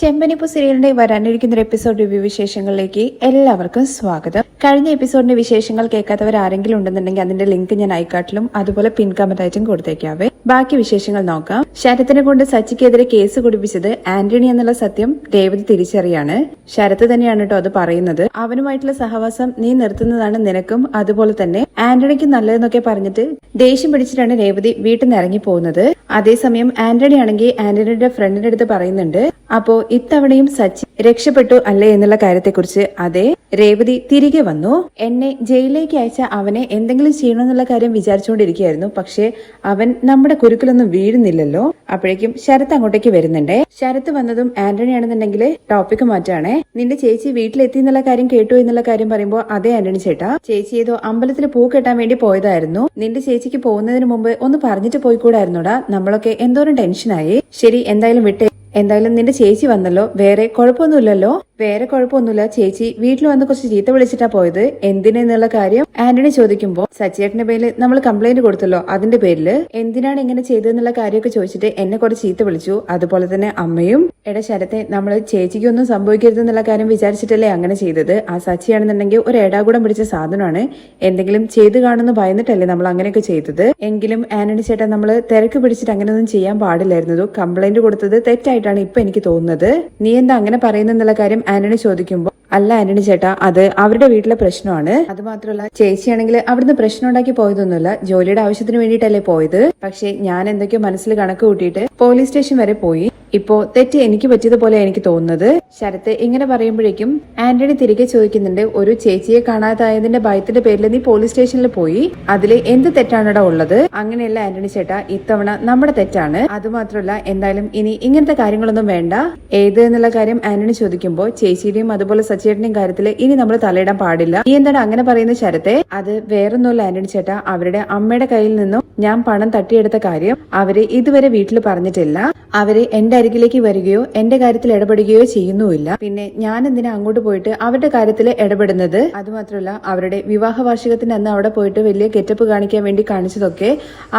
ചെമ്പനിപ്പു സീരിയലിന്റെ വരാനിരിക്കുന്ന ഒരു എപ്പിസോഡ് റിവ്യൂ വിശേഷങ്ങളിലേക്ക് എല്ലാവർക്കും സ്വാഗതം. കഴിഞ്ഞ എപ്പിസോഡിന്റെ വിശേഷങ്ങൾ കേൾക്കാത്തവർ ആരെങ്കിലും ഉണ്ടെന്നുണ്ടെങ്കിൽ അതിന്റെ ലിങ്ക് ഞാൻ ഐക്കാട്ടിലും അതുപോലെ പിൻ കമന്റായിട്ടും കൊടുത്തേക്കാവേ. ബാക്കി വിശേഷങ്ങൾ നോക്കാം. ശരത്തിനെ കൊണ്ട് സച്ചിക്കെതിരെ കേസ് കുടിപ്പിച്ചത് ആന്റണി എന്നുള്ള സത്യം രേവതി തിരിച്ചറിയാണ്. ശരത്ത് തന്നെയാണ് കേട്ടോ അത് പറയുന്നത്. അവനുമായിട്ടുള്ള സഹവാസം നീ നിർത്തുന്നതാണ് നിനക്കും അതുപോലെ തന്നെ ആന്റണിക്ക് നല്ലതെന്നൊക്കെ പറഞ്ഞിട്ട് ദേഷ്യം പിടിച്ചിട്ടാണ് രേവതി വീട്ടിൽ നിന്ന് ഇറങ്ങി പോകുന്നത്. അതേസമയം ആന്റണി ആണെങ്കിൽ ആന്റണിയുടെ ഫ്രണ്ടിന്റെ അടുത്ത് പറയുന്നുണ്ട്. അപ്പോ ഇത്തവണയും സച്ചിൻ രക്ഷപ്പെട്ടു അല്ലേ എന്നുള്ള കാര്യത്തെക്കുറിച്ച് അതെ രേവതി തിരികെ വന്നു. എന്നെ ജയിലിലേക്ക് അയച്ച അവനെ എന്തെങ്കിലും ചെയ്യണമെന്നുള്ള കാര്യം വിചാരിച്ചുകൊണ്ടിരിക്കുകയായിരുന്നു. പക്ഷേ അവൻ നമ്മുടെ കുരുക്കിലൊന്നും വീഴുന്നില്ലല്ലോ. അപ്പോഴേക്കും ശരത്ത് അങ്ങോട്ടേക്ക് വരുന്നുണ്ടേ. ശരത്ത് വന്നതും ആന്റണി ആണെന്നുണ്ടെങ്കിൽ ടോപ്പിക് മാറ്റാണേ. നിന്റെ ചേച്ചി വീട്ടിലെത്തി എന്നുള്ള കാര്യം കേട്ടു എന്നുള്ള കാര്യം പറയുമ്പോൾ അതേ ആന്റണി ചേട്ടാ. ചേച്ചി ഏതോ അമ്പലത്തിൽ പൂ കെട്ടാൻ വേണ്ടി പോയതായിരുന്നു. നിന്റെ ചേച്ചിക്ക് പോകുന്നതിന് മുമ്പ് ഒന്ന് പറഞ്ഞിട്ട് പോയിക്കൂടായിരുന്നോടാ. നമ്മളൊക്കെ എന്തോരം ടെൻഷനായി ശരി എന്തായാലും വിട്ടേ. എന്തായാലും നിന്റെ ചേച്ചി വന്നല്ലോ. വേറെ കുഴപ്പമൊന്നുമില്ലല്ലോ. വേറെ കുഴപ്പമൊന്നുമില്ല. ചേച്ചി വീട്ടിൽ വന്ന് കുറച്ച് ചീത്ത വിളിച്ചിട്ടാ പോയത്. എന്തിനെന്നുള്ള കാര്യം ആന്റണി ചോദിക്കുമ്പോ സച്ചേട്ടന്റെ പേരിൽ നമ്മൾ കംപ്ലൈന്റ് കൊടുത്തല്ലോ അതിന്റെ പേരിൽ എന്തിനാണ് ഇങ്ങനെ ചെയ്തതെന്നുള്ള കാര്യമൊക്കെ ചോദിച്ചിട്ട് എന്നെ കുറച്ച് ചീത്ത വിളിച്ചു. അതുപോലെ തന്നെ അമ്മയും എടെ ശരത്തെ നമ്മൾ ചേച്ചിക്കൊന്നും സംഭവിക്കരുത് എന്നുള്ള കാര്യം വിചാരിച്ചിട്ടല്ലേ അങ്ങനെ ചെയ്തത്. ആ സച്ചിയാണെന്നുണ്ടെങ്കിൽ ഒരു ഏടാകൂടം പിടിച്ച സാധനമാണ്. എന്തെങ്കിലും ചെയ്തു കാണുമെന്ന് ഭയന്നിട്ടല്ലേ നമ്മൾ അങ്ങനെയൊക്കെ ചെയ്തത്. എങ്കിലും ആന്റണി ചേട്ടൻ നമ്മൾ തിരക്ക് പിടിച്ചിട്ട് അങ്ങനെയൊന്നും ചെയ്യാൻ പാടില്ലായിരുന്നു. കംപ്ലൈന്റ് കൊടുത്തത് തെറ്റായിട്ടാണ് ഇപ്പൊ എനിക്ക് തോന്നുന്നത്. നീ എന്താ അങ്ങനെ പറയുന്നെന്നുള്ള കാര്യം ആന്റണി ചോദിക്കുമ്പോൾ അല്ല ആന്റണി ചേട്ടാ അത് അവരുടെ വീട്ടിലെ പ്രശ്നമാണ്. അത് മാത്രമല്ല ചേച്ചിയാണെങ്കിൽ അവിടുന്ന് പ്രശ്നം ഉണ്ടാക്കി പോയതൊന്നുമില്ല. ജോലിയുടെ ആവശ്യത്തിന് വേണ്ടിയിട്ടല്ലേ പോയത്. പക്ഷെ ഞാൻ എന്തൊക്കെയോ മനസ്സിൽ കണക്ക് കൂട്ടിയിട്ട് പോലീസ് സ്റ്റേഷൻ വരെ പോയി. ഇപ്പോ തെറ്റ് എനിക്ക് പറ്റിയതുപോലെ എനിക്ക് തോന്നുന്നത്. ശരത്ത് ഇങ്ങനെ പറയുമ്പോഴേക്കും ആന്റണി തിരികെ ചോദിക്കുന്നുണ്ട് ഒരു ചേച്ചിയെ കാണാതായതിന്റെ ഭയത്തിന്റെ പേരിൽ നീ പോലീസ് സ്റ്റേഷനിൽ പോയി? അതിൽ എന്ത് തെറ്റാണടാ ഉള്ളത്? അങ്ങനെയല്ല ആന്റണി ചേട്ടാ ഇത്തവണ നമ്മുടെ തെറ്റാണ്. അതുമാത്രമല്ല എന്തായാലും ഇനി ഇങ്ങനത്തെ കാര്യങ്ങളൊന്നും വേണ്ട. ഏത് എന്നുള്ള കാര്യം ആന്റണി ചോദിക്കുമ്പോൾ ചേച്ചിയുടെയും അതുപോലെ സച്ചേട്ടന്റെയും കാര്യത്തിൽ ഇനി നമ്മൾ തലയിടാൻ പാടില്ല. നീ എന്താണ് അങ്ങനെ പറയുന്ന ശരത്തെ? അത് വേറൊന്നുമല്ല ആന്റണി ചേട്ടാ അവരുടെ അമ്മയുടെ കയ്യിൽ നിന്നും ഞാൻ പണം തട്ടിയെടുത്ത കാര്യം അവർ ഇതുവരെ വീട്ടിൽ പറഞ്ഞിട്ടില്ല. അവർ എന്റെ അരികിലേക്ക് വരികയോ എന്റെ കാര്യത്തിൽ ഇടപെടുകയോ ചെയ്യുന്നുമില്ല. പിന്നെ ഞാൻ എന്തിനാ അങ്ങോട്ട് പോയിട്ട് അവരുടെ കാര്യത്തിൽ ഇടപെടുന്നത്? അതുമാത്രമല്ല അവരുടെ വിവാഹ വാർഷികത്തിന് അന്ന് അവിടെ പോയിട്ട് വലിയ ഗെറ്റപ്പ് കാണിക്കാൻ വേണ്ടി കാണിച്ചതൊക്കെ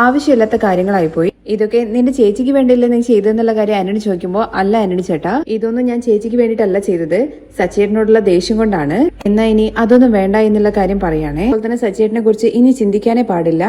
ആവശ്യമില്ലാത്ത കാര്യങ്ങളായി പോയി ഇതൊക്കെ നിന്റെ ചേച്ചിക്ക് വേണ്ടിയല്ലേ നീ ചെയ്തെന്നുള്ള കാര്യം ആന്റണി ചോദിക്കുമ്പോൾ അല്ല ആന്റണി ചേട്ടാ ഇതൊന്നും ഞാൻ ചേച്ചിക്ക് വേണ്ടിയിട്ടല്ല ചെയ്തത്. സച്ചേട്ടനോടുള്ള ദേഷ്യം കൊണ്ടാണ്. എന്നാ ഇനി അതൊന്നും വേണ്ട എന്നുള്ള കാര്യം പറയാണേ. അതുപോലെ തന്നെ സച്ചേട്ടനെ കുറിച്ച് ഇനി ചിന്തിക്കാനേ പാടില്ല.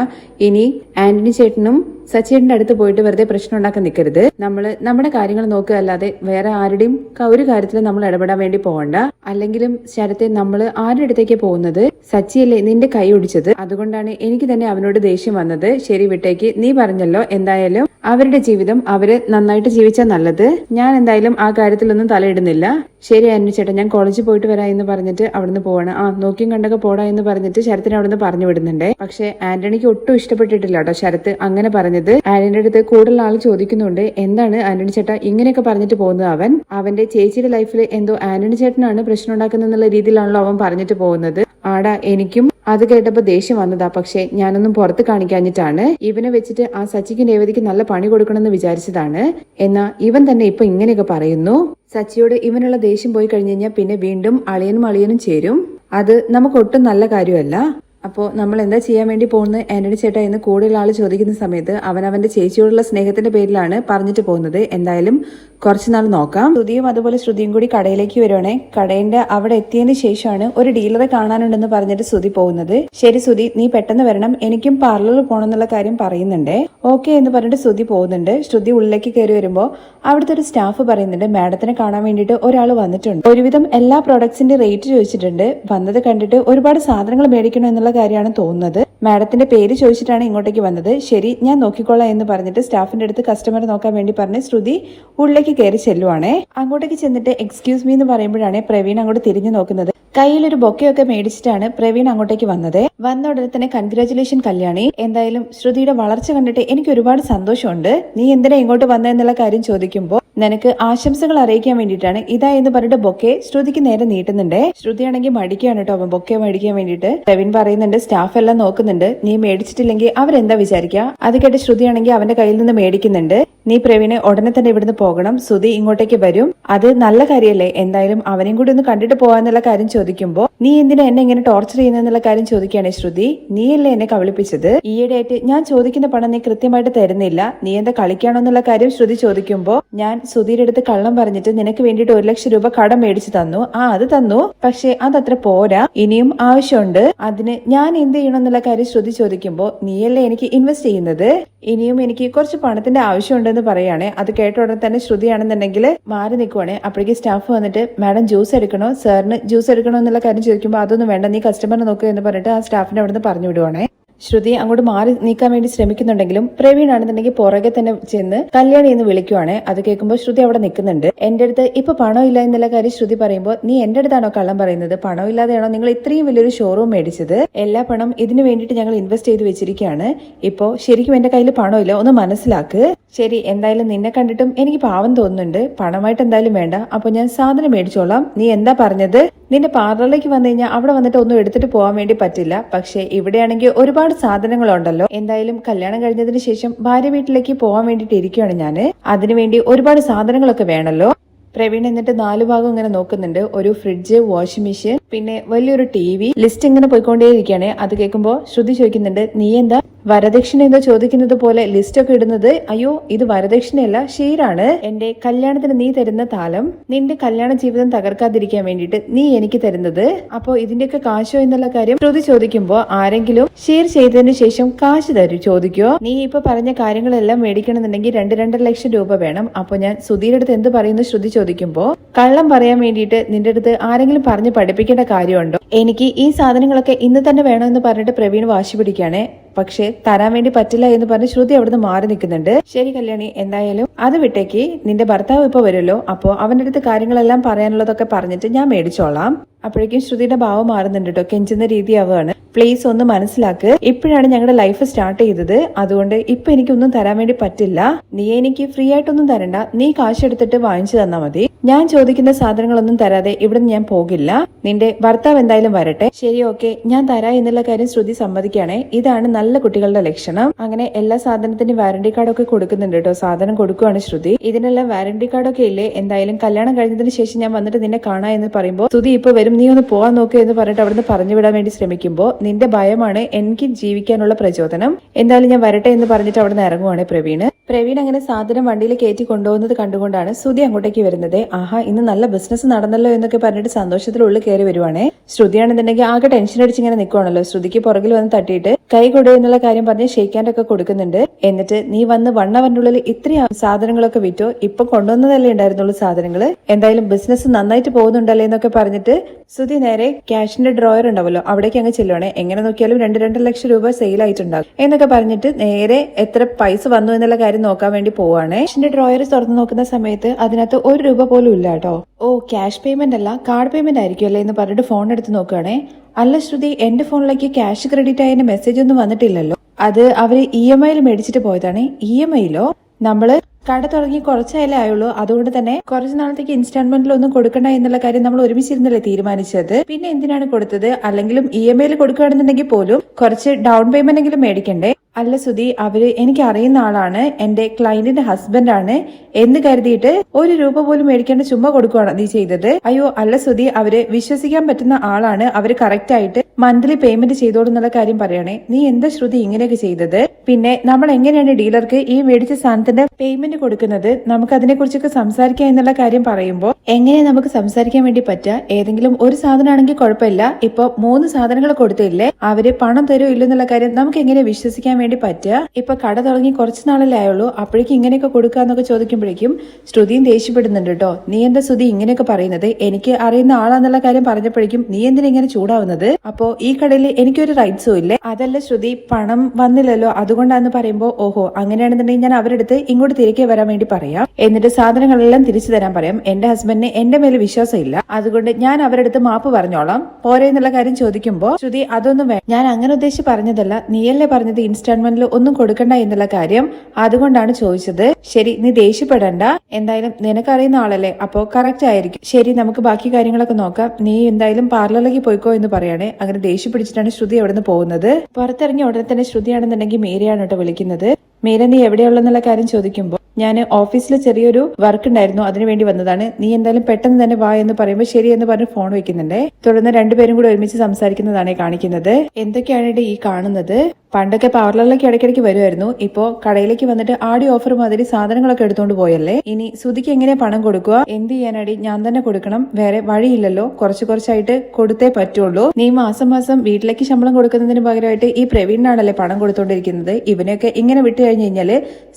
ഇനി ആന്റണി ചേട്ടനും സച്ചേട്ടന്റെ അടുത്ത് പോയിട്ട് വെറുതെ പ്രശ്നം ഉണ്ടാക്കാൻ നിൽക്കരുത് നമ്മൾ നമ്മുടെ കാര്യങ്ങൾ നോക്കുക അല്ലാതെ വേറെ ആരുടെയും ഒരു കാര്യത്തിൽ നമ്മൾ ഇടപെടാൻ വേണ്ടി പോകണ്ട അല്ലെങ്കിലും ശരത്തെ നമ്മൾ ആരുടെ അടുത്തേക്ക് പോകുന്നത്? സച്ചിയല്ലേ നിന്റെ കൈ ഒടിച്ചത്? അതുകൊണ്ടാണ് എനിക്ക് തന്നെ അവനോട് ദേഷ്യം വന്നത്. ശരി വിട്ടേക്ക്. നീ പറഞ്ഞല്ലോ എന്തായാലും അവരുടെ ജീവിതം അവർ നന്നായിട്ട് ജീവിച്ചാൽ നല്ലത്. ഞാൻ എന്തായാലും ആ കാര്യത്തിലൊന്നും തലയിടുന്നില്ല. ശരി അനു ചേട്ടാ ഞാൻ കോളേജിൽ പോയിട്ട് വരാം എന്ന് പറഞ്ഞിട്ട് അവിടുന്ന് പോവാണ്. ആ നോക്കിയും കണ്ടൊക്കെ പോടാ എന്ന് പറഞ്ഞിട്ട് ശരത്തിനെ അവിടുന്ന് പറഞ്ഞു വിടുന്നുണ്ടേ. പക്ഷെ ആന്റണിക്ക് ഒട്ടും ഇഷ്ടപ്പെട്ടിട്ടില്ല കേട്ടോ ശരത്ത് അങ്ങനെ പറഞ്ഞത്. ആന്റണിയുടെ അടുത്ത് കൂടുതൽ ആൾ ചോദിക്കുന്നുണ്ട് എന്താണ് ആന്റണി ചേട്ട ഇങ്ങനെയൊക്കെ പറഞ്ഞിട്ട് പോകുന്നത് അവൻ? അവന്റെ ചേച്ചിയുടെ ലൈഫിൽ എന്തോ ആന്റണി ചേട്ടനാണ് പ്രശ്നം ഉണ്ടാക്കുന്നുള്ള രീതിയിലാണല്ലോ അവൻ പറഞ്ഞിട്ട് പോകുന്നത്. ആടാ എനിക്കും അത് കേട്ടപ്പോ ദേഷ്യം വന്നതാ പക്ഷെ ഞാനൊന്നും പുറത്ത് കാണിക്കാഞ്ഞിട്ടാണ്. ഇവനെ വെച്ചിട്ട് ആ സച്ചിക്ക് രേവതിക്ക് നല്ല പണി കൊടുക്കണമെന്ന് വിചാരിച്ചതാണ്. എന്നാ ഇവൻ തന്നെ ഇപ്പൊ ഇങ്ങനെയൊക്കെ പറയുന്നു? സച്ചിയോട് ഇവനുള്ള ദേഷ്യം പോയി കഴിഞ്ഞു കഴിഞ്ഞാൽ പിന്നെ വീണ്ടും അളിയനും അളിയനും ചേരും? അത് നമുക്ക് ഒട്ടും നല്ല കാര്യമല്ല. അപ്പോൾ നമ്മൾ എന്താ ചെയ്യാൻ വേണ്ടി പോകുന്നത്? ആന്റണി ചേട്ടാ എന്ന് കൂടുതൽ ആൾ ചോദിക്കുന്ന സമയത്ത് അവൻ അവന്റെ ചേച്ചിയോടുള്ള സ്നേഹത്തിന്റെ പേരിലാണ് പറഞ്ഞിട്ട് പോകുന്നത്. എന്തായാലും കുറച്ച് നാൾ നോക്കാം. ശ്രുതിയും അതുപോലെ ശ്രുതിയും കൂടി കടയിലേക്ക് വരുവാണേ. കടേന്റെ അവിടെ എത്തിയതിന് ശേഷമാണ് ഒരു ഡീലറെ കാണാനുണ്ടെന്ന് പറഞ്ഞിട്ട് ശ്രുതി പോകുന്നത്. ശരി ശ്രുതി നീ പെട്ടെന്ന് വരണം. എനിക്കും പാർലറിൽ പോകണം എന്നുള്ള കാര്യം പറയുന്നുണ്ട്. ഓക്കെ എന്ന് പറഞ്ഞിട്ട് ശ്രുതി പോകുന്നുണ്ട്. ശ്രുതി ഉള്ളിലേക്ക് കയറി വരുമ്പോൾ അവിടുത്തെ ഒരു സ്റ്റാഫ് പറയുന്നുണ്ട് മാഡത്തിനെ കാണാൻ വേണ്ടിയിട്ട് ഒരാൾ വന്നിട്ടുണ്ട്. ഒരുവിധം എല്ലാ പ്രോഡക്ട്സിന്റെ റേറ്റ് ചോദിച്ചിട്ടുണ്ട്. വന്നത് കണ്ടിട്ട് ഒരുപാട് സാധനങ്ങൾ മേടിക്കണം എന്നുള്ള കാര്യമാണ് തോന്നുന്നത്. മാഡത്തിന്റെ പേര് ചോദിച്ചിട്ടാണ് ഇങ്ങോട്ടേക്ക് വന്നത്. ശരി ഞാൻ നോക്കിക്കോളാം എന്ന് പറഞ്ഞിട്ട് സ്റ്റാഫിന്റെ അടുത്ത് കസ്റ്റമർ നോക്കാൻ വേണ്ടി പറഞ്ഞ് ശ്രുതി ഉള്ളിലേക്ക് കയറി ചെല്ലുവാണേ. അങ്ങോട്ടേക്ക് ചെന്നിട്ട് എക്സ്ക്യൂസ് മീ എന്ന് പറയുമ്പോഴാണ് പ്രവീൺ അങ്ങോട്ട് തിരിഞ്ഞു നോക്കുന്നത്. കയ്യിലൊരു ബൊക്കെയൊക്കെ മേടിച്ചിട്ടാണ് പ്രവീൺ അങ്ങോട്ടേക്ക് വന്നത്. വന്ന ഉടനെ തന്നെ കൺഗ്രാചുലേഷൻ കല്യാണി. എന്തായാലും ശ്രുതിയുടെ വളർച്ച കണ്ടിട്ട് എനിക്ക് ഒരുപാട് സന്തോഷമുണ്ട്. നീ എന്തിനാ ഇങ്ങോട്ട് വന്നതെന്നുള്ള കാര്യം ചോദിക്കുമ്പോൾ നിനക്ക് ആശംസകൾ അറിയിക്കാൻ വേണ്ടിയിട്ടാണ് ഇതാ എന്ന് പറഞ്ഞിട്ട് ബൊക്കെ ശ്രുതിക്ക് നേരെ നീട്ടുന്നുണ്ട്. ശ്രുതിയാണെങ്കിൽ മടിക്കുകയാണ് കേട്ടോ അവൻ ബൊക്കെ മടിക്കാൻ വേണ്ടിയിട്ട്. പ്രവീൺ പറയുന്നുണ്ട് സ്റ്റാഫ് എല്ലാം നോക്കുന്നുണ്ട്. നീ മേടിച്ചിട്ടില്ലെങ്കിൽ അവരെന്താ വിചാരിക്കുക അത് കേട്ട് ശ്രുതിയാണെങ്കിൽ അവന്റെ കയ്യിൽ നിന്ന് മേടിക്കുന്നുണ്ട്. നീ പ്രവീണ് ഉടനെ തന്നെ ഇവിടുന്ന് പോകണം. ശ്രുതി ഇങ്ങോട്ടേക്ക് വരും. അത് നല്ല കാര്യമല്ലേ എന്തായാലും അവനെയും കൂടി ഒന്ന് കണ്ടിട്ട് പോകാന്നുള്ള കാര്യം ചോദിക്കുമ്പോ നീ എന്തിനാ എന്നെ ഇങ്ങനെ ടോർച്ചർ ചെയ്യുന്നെന്നുള്ള കാര്യം ചോദിക്കുകയാണ് ശ്രുതി. നീയല്ലേ എന്നെ കബളിപ്പിച്ചത്? ഈയിടെയായിട്ട് ഞാൻ ചോദിക്കുന്ന പണം നീ കൃത്യമായിട്ട് തരുന്നില്ല. നീ എന്താ കളിക്കാണോ എന്നുള്ള കാര്യം ശ്രുതി ചോദിക്കുമ്പോ ഞാൻ സുധീരുടെ അടുത്ത് കള്ളം പറഞ്ഞിട്ട് നിനക്ക് വേണ്ടിയിട്ട് ഒരു ലക്ഷം രൂപ കടം മേടിച്ചു തന്നു. ആ അത് തന്നു. പക്ഷെ അതത്ര പോരാ. ഇനിയും ആവശ്യമുണ്ട്. അതിന് ഞാൻ എന്ത് ചെയ്യണം? എന്നുള്ള കാര്യം ശ്രുതി ചോദിക്കുമ്പോ നീയല്ലേ എനിക്ക് ഇൻവെസ്റ്റ് ചെയ്യുന്നത്? ഇനിയും എനിക്ക് കുറച്ച് പണത്തിന്റെ ആവശ്യമുണ്ടെന്ന് പറയുകയാണെ. അത് കേട്ട ഉടനെ തന്നെ ശ്രുതിയാണെന്നുണ്ടെങ്കിൽ മാറി നിൽക്കുവാണെ അപ്പോഴേക്ക് സ്റ്റാഫ് വന്നിട്ട് മാഡം ജ്യൂസ് എടുക്കണോ? സാറിന് ജ്യൂസ് എടുക്കണോ എന്നുള്ള കാര്യം ചോദിക്കുമ്പോൾ അതൊന്നും വേണ്ട നീ കസ്റ്റമറിനെ നോക്കുക എന്ന് പറഞ്ഞിട്ട് ആ സ്റ്റാഫിനെ അവിടുന്ന് പറഞ്ഞു വിടുവാണേ. ശ്രുതി അങ്ങോട്ട് മാറി നീക്കാൻ വേണ്ടി ശ്രമിക്കുന്നുണ്ടെങ്കിലും പ്രവീൺ ആണെന്നുണ്ടെങ്കിൽ പുറകെ തന്നെ ചെന്ന് കല്യാണി എന്ന് വിളിക്കുവാണ്. അത് കേൾക്കുമ്പോൾ ശ്രുതി അവിടെ നിൽക്കുന്നുണ്ട്. എന്റെ അടുത്ത് ഇപ്പൊ പണം ഇല്ല എന്നുള്ള കാര്യം ശ്രുതി പറയുമ്പോൾ നീ എന്റെ അടുത്താണോ കള്ളം പറയുന്നത്? പണം ഇല്ലാതെയാണോ നിങ്ങൾ ഇത്രയും വലിയൊരു ഷോറൂം മേടിച്ചത്? എല്ലാ പണം ഇതിനു വേണ്ടിയിട്ട് ഞങ്ങൾ ഇൻവെസ്റ്റ് ചെയ്ത് വെച്ചിരിക്കുകയാണ്. ഇപ്പോ ശരിക്കും എന്റെ കയ്യിൽ പണമില്ല ഒന്ന് മനസ്സിലാക്ക്. ശരി എന്തായാലും നിന്നെ കണ്ടിട്ടും എനിക്ക് പാവം തോന്നുന്നുണ്ട്. പണമായിട്ട് എന്തായാലും വേണ്ട. അപ്പൊ ഞാൻ സാധനം മേടിച്ചോളാം. നീ എന്താ പറഞ്ഞത്? നിന്റെ പാർലറിലേക്ക് വന്നു കഴിഞ്ഞാൽ അവിടെ വന്നിട്ട് ഒന്നും എടുത്തിട്ട് പോകാൻ വേണ്ടി പറ്റില്ല. പക്ഷെ ഇവിടെയാണെങ്കിൽ ഒരുപാട് സാധനങ്ങളുണ്ടല്ലോ. എന്തായാലും കല്യാണം കഴിഞ്ഞതിന് ശേഷം ഭാര്യ വീട്ടിലേക്ക് പോകാൻ വേണ്ടിയിട്ട് ഇരിക്കുകയാണ് ഞാൻ അതിനുവേണ്ടി ഒരുപാട് സാധനങ്ങളൊക്കെ വേണമല്ലോ പ്രവീൺ എന്നിട്ട് നാലു ഭാഗം ഇങ്ങനെ നോക്കുന്നുണ്ട്. ഒരു ഫ്രിഡ്ജ് വാഷിംഗ് മെഷീൻ പിന്നെ വലിയൊരു ടി വി ലിസ്റ്റ് ഇങ്ങനെ പോയിക്കൊണ്ടേയിരിക്കുകയാണ്. അത് കേൾക്കുമ്പോൾ ശ്രുതി ചോദിക്കുന്നുണ്ട് നീ എന്താ വരദക്ഷിണ എന്തോ ചോദിക്കുന്നത് പോലെ ലിസ്റ്റ് ഒക്കെ ഇടുന്നത്? അയ്യോ ഇത് വരദക്ഷിണയല്ല ഷീരാണ് എന്റെ കല്യാണത്തിന് നീ തരുന്ന താലം നിന്റെ കല്യാണ ജീവിതം തകർക്കാതിരിക്കാൻ വേണ്ടിയിട്ട് നീ എനിക്ക് തരുന്നത്. അപ്പോ ഇതിന്റെയൊക്കെ കാശോ എന്നുള്ള കാര്യം ശ്രുതി ചോദിക്കുമ്പോ ആരെങ്കിലും ഷീർ ചെയ്തതിനു ശേഷം കാശ് തരൂ ചോദിക്കോ? നീ ഇപ്പൊ പറഞ്ഞ കാര്യങ്ങളെല്ലാം മേടിക്കണമെന്നുണ്ടെങ്കിൽ രണ്ട് രണ്ടര ലക്ഷം രൂപ വേണം. അപ്പൊ ഞാൻ സുധീരടുത്ത് എന്ത് പറയുന്നു ശ്രുതി ചോദിക്കുമ്പോ കള്ളം പറയാൻ വേണ്ടിയിട്ട് നിന്റെ അടുത്ത് ആരെങ്കിലും പറഞ്ഞ് പഠിപ്പിക്കേണ്ട കാര്യമുണ്ടോ? എനിക്ക് ഈ സാധനങ്ങളൊക്കെ ഇന്ന് തന്നെ വേണമെന്ന് പറഞ്ഞിട്ട് പ്രവീൺ വാശി പിടിക്കുകയാണെ. പക്ഷെ തരാൻ വേണ്ടി പറ്റില്ല എന്ന് പറഞ്ഞ് ശ്രുതി അവിടുന്ന് മാറി നിൽക്കുന്നുണ്ട്. ശരി കല്യാണി എന്തായാലും അത് വിട്ടേക്ക്. നിന്റെ ഭർത്താവ് ഇപ്പൊ വരുമല്ലോ. അപ്പോ അവന്റെ അടുത്ത് കാര്യങ്ങളെല്ലാം പറയാനുള്ളതൊക്കെ പറഞ്ഞിട്ട് ഞാൻ മേടിച്ചോളാം. അപ്പോഴേക്കും ശ്രുതിയുടെ ഭാവം മാറുന്നുണ്ട് കേട്ടോ കെഞ്ചുന്ന രീതിയാവുകയാണ്. പ്ലീസ് ഒന്ന് മനസ്സിലാക്ക്. ഇപ്പോഴാണ് ഞങ്ങളുടെ ലൈഫ് സ്റ്റാർട്ട് ചെയ്തത്. അതുകൊണ്ട് ഇപ്പൊ എനിക്കൊന്നും തരാൻ വേണ്ടി പറ്റില്ല. നീ എനിക്ക് ഫ്രീ ആയിട്ടൊന്നും തരണ്ട. നീ കാശ് എടുത്തിട്ട് വാങ്ങിച്ചു തന്നാ മതി. ഞാൻ ചോദിക്കുന്ന സാധനങ്ങളൊന്നും തരാതെ ഇവിടെ ഞാൻ പോകില്ല. നിന്റെ ഭർത്താവ് എന്തായാലും വരട്ടെ. ശരി ഓക്കെ. ഞാൻ തരാ എന്നുള്ള കാര്യം ശ്രുതി സമ്മതിക്കുകയാണേ. ഇതാണ് നല്ല കുട്ടികളുടെ ലക്ഷണം. അങ്ങനെ എല്ലാ സാധനത്തിനും വാറണ്ടി കാർഡൊക്കെ കൊടുക്കുന്നുണ്ട് കേട്ടോ. സാധനം കൊടുക്കുവാണ് ശ്രുതി. ഇതിനെല്ലാം വാറണ്ടി കാർഡൊക്കെ ഇല്ലേ? എന്തായാലും കല്യാണം കഴിഞ്ഞതിന് ശേഷം ഞാൻ വന്നിട്ട് നിന്നെ കാണാ എന്ന് പറയുമ്പോൾ ശ്രുതി ഇപ്പൊ വരും നീ ഒന്ന് പോവാൻ നോക്കുക എന്ന് പറഞ്ഞിട്ട് അവിടുന്ന് പറഞ്ഞു വിടാൻ വേണ്ടി ശ്രമിക്കുമ്പോൾ നിന്റെ ഭയമാണ് എനിക്ക് ജീവിക്കാനുള്ള പ്രചോദനം. എന്തായാലും ഞാൻ വരട്ടെ എന്ന് പറഞ്ഞിട്ട് അവിടുന്ന് ഇറങ്ങുവാണ് പ്രവീൺ പ്രവീൺ അങ്ങനെ സാധനം വണ്ടിയിൽ കയറ്റി കൊണ്ടുപോകുന്നത് കണ്ടുകൊണ്ടാണ് ശ്രുതി അങ്ങോട്ടേക്ക് വരുന്നത്. ആഹാ ഇന്ന് നല്ല ബിസിനസ് നടന്നല്ലോ എന്നൊക്കെ പറഞ്ഞിട്ട് സന്തോഷത്തിൽ ഉള്ളിൽ കയറി വരുവാണേ. ശ്രുതിയാണെന്നുണ്ടെങ്കിൽ ആകെ ടെൻഷൻ അടിച്ച് ഇങ്ങനെ നിൽക്കുവാണല്ലോ ശ്രുതിക്ക് പുറകിൽ വന്ന് തട്ടിയിട്ട് കൈ കൊടു എന്നുള്ള കാര്യം പറഞ്ഞ് ഷെയ്ക്കാന്റെ ഒക്കെ കൊടുക്കുന്നുണ്ട്. എന്നിട്ട് നീ വന്ന് വൺ അവറിന്റെ ഇത്രയും സാധനങ്ങളൊക്കെ വിറ്റോ? ഇപ്പൊ കൊണ്ടുവന്നതല്ലേ ഉണ്ടായിരുന്നുള്ളൂ സാധനങ്ങൾ എന്തായാലും ബിസിനസ് നന്നായിട്ട് പോകുന്നുണ്ടല്ലേ എന്നൊക്കെ പറഞ്ഞിട്ട് ശ്രുതി നേരെ ക്യാഷിന്റെ ഡ്രോയർ ഉണ്ടാവല്ലോ അവിടേക്ക് അങ്ങ് ചെല്ലുവാണേ. എങ്ങനെ നോക്കിയാലും രണ്ട് രണ്ട് ലക്ഷം രൂപ സെയിൽ ആയിട്ടുണ്ടാകും. എന്നൊക്കെ പറഞ്ഞിട്ട് നേരെ എത്ര പൈസ വന്നു എന്നുള്ള കാര്യം നോക്കാൻ വേണ്ടി പോവാണ്. ക്യാഷിന്റെ ഡ്രോയർ തുറന്നു നോക്കുന്ന സമയത്ത് അതിനകത്ത് ഒരു രൂപ പോലും ഇല്ല കേട്ടോ. ഓ ക്യാഷ് പേയ്മെന്റ് അല്ല കാർഡ് പേയ്മെന്റ് ആയിരിക്കും അല്ലേ എന്ന് പറഞ്ഞിട്ട് ഫോൺ എടുത്ത് നോക്കുകയാണേ അല്ല ശ്രുതി എന്റെ ഫോണിലേക്ക് ക്യാഷ് ക്രെഡിറ്റ് ആയതിന്റെ മെസ്സേജ് ഒന്നും വന്നിട്ടില്ലല്ലോ. അത് അവർ ഇ എം ഐയിൽ മേടിച്ചിട്ട് പോയതാണ്. ഇ എം ഐയിലോ നമ്മൾ കട തുടങ്ങി കുറച്ചായാലേ ആയുള്ളൂ. അതുകൊണ്ട് തന്നെ കുറച്ച് നാളത്തേക്ക് ഇൻസ്റ്റാൾമെന്റിൽ ഒന്നും കൊടുക്കണ്ട എന്നുള്ള കാര്യം നമ്മൾ ഒരുമിച്ചിരുന്നല്ലേ തീരുമാനിച്ചത്. പിന്നെ എന്തിനാണ് കൊടുത്തത്? അല്ലെങ്കിലും ഇ എം ഐയിൽ കൊടുക്കുകയാണെന്നുണ്ടെങ്കിൽ പോലും കുറച്ച് ഡൗൺ പേയ്മെന്റ് എങ്കിലും മേടിക്കണ്ടേ? അല്ല സുധി അവർ എനിക്ക് അറിയുന്ന ആളാണ്. എന്റെ ക്ലയന്റിന്റെ ഹസ്ബൻഡ് ആണ് എന്ന് കരുതിയിട്ട് ഒരു രൂപ പോലും മേടിക്കേണ്ട ചുമ്മാ കൊടുക്കുകയാണ് നീ ചെയ്തത്. അയ്യോ അല്ല സുധി അവർ വിശ്വസിക്കാൻ പറ്റുന്ന ആളാണ്. അവർ കറക്റ്റ് ആയിട്ട് മന്ത്ലി പേയ്മെന്റ് ചെയ്തോളൂന്നുള്ള കാര്യം പറയണേ. നീ എന്താ ശ്രുതി ഇങ്ങനെയൊക്കെ ചെയ്തത്? പിന്നെ നമ്മൾ എങ്ങനെയാണ് ഡീലർക്ക് ഈ മേടിച്ച സാധനത്തിന്റെ പേയ്മെന്റ് കൊടുക്കുന്നത്? നമുക്ക് അതിനെ കുറിച്ചൊക്കെ സംസാരിക്കാം എന്നുള്ള കാര്യം പറയുമ്പോൾ എങ്ങനെ നമുക്ക് സംസാരിക്കാൻ വേണ്ടി പറ്റുക ഏതെങ്കിലും ഒരു സാധനമാണെങ്കിൽ കുഴപ്പമില്ല. ഇപ്പൊ മൂന്ന് സാധനങ്ങൾ കൊടുത്തില്ലേ? അവർ പണം തരോ ഇല്ലെന്നുള്ള കാര്യം നമുക്ക് എങ്ങനെ വിശ്വസിക്കാൻ വേണ്ടി പറ്റുക ഇപ്പൊ കട തുടങ്ങി കുറച്ച് നാളല്ലേ ആയുള്ളൂ. അപ്പോഴേക്കും ഇങ്ങനെയൊക്കെ കൊടുക്കുക എന്നൊക്കെ ചോദിക്കുമ്പോഴേക്കും ശ്രുതിയും ദേഷ്യപ്പെടുന്നുണ്ട് കേട്ടോ. നീ എന്താ ശ്രുതി ഇങ്ങനെയൊക്കെ പറയുന്നത്? എനിക്ക് അറിയുന്ന ആളാന്നുള്ള കാര്യം പറഞ്ഞപ്പോഴേക്കും നീ എന്തിനാ ഇങ്ങനെ ചൂടാവുന്നത്? അപ്പോ ഈ കടയിൽ എനിക്കൊരു റൈറ്റ്സും ഇല്ലേ? അതല്ല ശ്രുതി പണം വന്നില്ലല്ലോ. അതുകൊണ്ടാന്ന് പറയുമ്പോ ഓഹോ അങ്ങനെയാണെന്നുണ്ടെങ്കിൽ ഞാൻ അവരുടെ അടുത്ത് ഇങ്ങോട്ട് തിരികെ വരാൻ വേണ്ടി പറയാം. എന്നിട്ട് സാധനങ്ങളെല്ലാം തിരിച്ചു തരാൻ പറയാം. എന്റെ ഹസ്ബൻഡിന് എന്റെ മേലെ വിശ്വാസമില്ല അതുകൊണ്ട് ഞാൻ അവരുടെ അടുത്ത് മാപ്പ് പറഞ്ഞോളാം. പോരെ എന്നുള്ള കാര്യം ചോദിക്കുമ്പോ ശ്രുതി അതൊന്നും വേണം ഞാൻ അങ്ങനെ ഉദ്ദേശിച്ച് പറഞ്ഞതല്ല. നീയല്ലേ പറഞ്ഞത് ഇൻസ്റ്റാൾമെന്റിൽ ഒന്നും കൊടുക്കണ്ട എന്നുള്ള കാര്യം? അതുകൊണ്ടാണ് ചോദിച്ചത്. ശരി നീ ദേഷ്യപ്പെടണ്ട. എന്തായാലും നിനക്കറിയുന്ന ആളല്ലേ. അപ്പോ കറക്റ്റ് ആയിരിക്കും. ശരി നമുക്ക് ബാക്കി കാര്യങ്ങളൊക്കെ നോക്കാം. നീ എന്തായാലും പാർലറിലേക്ക് പോയിക്കോ എന്ന് പറയണേ. അങ്ങനെ ദേഷ്യം പിടിച്ചിട്ടാണ് ശ്രുതി അവിടെ നിന്ന് പോകുന്നത്. പുറത്തിറങ്ങിയ ഉടനെ തന്നെ ശ്രുതിയാണെന്നുണ്ടെങ്കിൽ മേരിയാണ് കേട്ടോ വിളിക്കുന്നത്. മീര നീ എവിടെയുള്ളെന്നുള്ള കാര്യം ചോദിക്കുമ്പോൾ ഞാൻ ഓഫീസിൽ ചെറിയൊരു വർക്ക് ഉണ്ടായിരുന്നു. അതിനു വേണ്ടി വന്നതാണ്. നീ എന്തായാലും പെട്ടെന്ന് തന്നെ വാ എന്ന് പറയുമ്പോൾ ശരി എന്ന് പറഞ്ഞ് ഫോൺ വെക്കുന്നുണ്ടേ. തുടർന്ന് രണ്ടുപേരും കൂടി ഒരുമിച്ച് സംസാരിക്കുന്നതാണ് കാണിക്കുന്നത്. എന്തൊക്കെയാണ് ഈ കാണുന്നത്? പണ്ടൊക്കെ പാർലറിലേക്ക് ഇടയ്ക്കിടയ്ക്ക് വരുമായിരുന്നു. ഇപ്പോ കടയിലേക്ക് വന്നിട്ട് ആടി ഓഫർ മാതിരി സാധനങ്ങളൊക്കെ എടുത്തുകൊണ്ട് പോയല്ലേ? ഇനി സുധിക്ക് എങ്ങനെ പണം കൊടുക്കുക? എന്ത് ചെയ്യാനടി? ഞാൻ തന്നെ കൊടുക്കണം. വേറെ വഴിയില്ലല്ലോ. കുറച്ച് കുറച്ചായിട്ട് കൊടുത്തേ പറ്റുള്ളൂ. നീ മാസം മാസം വീട്ടിലേക്ക് ശമ്പളം കൊടുക്കുന്നതിന് പകരമായിട്ട് ഈ പ്രവീണിനാണല്ലേ പണം കൊടുത്തോണ്ടിരിക്കുന്നത്? ഇവനെയൊക്കെ ഇങ്ങനെ വിട്ടു കഴിഞ്ഞു കഴിഞ്ഞാൽ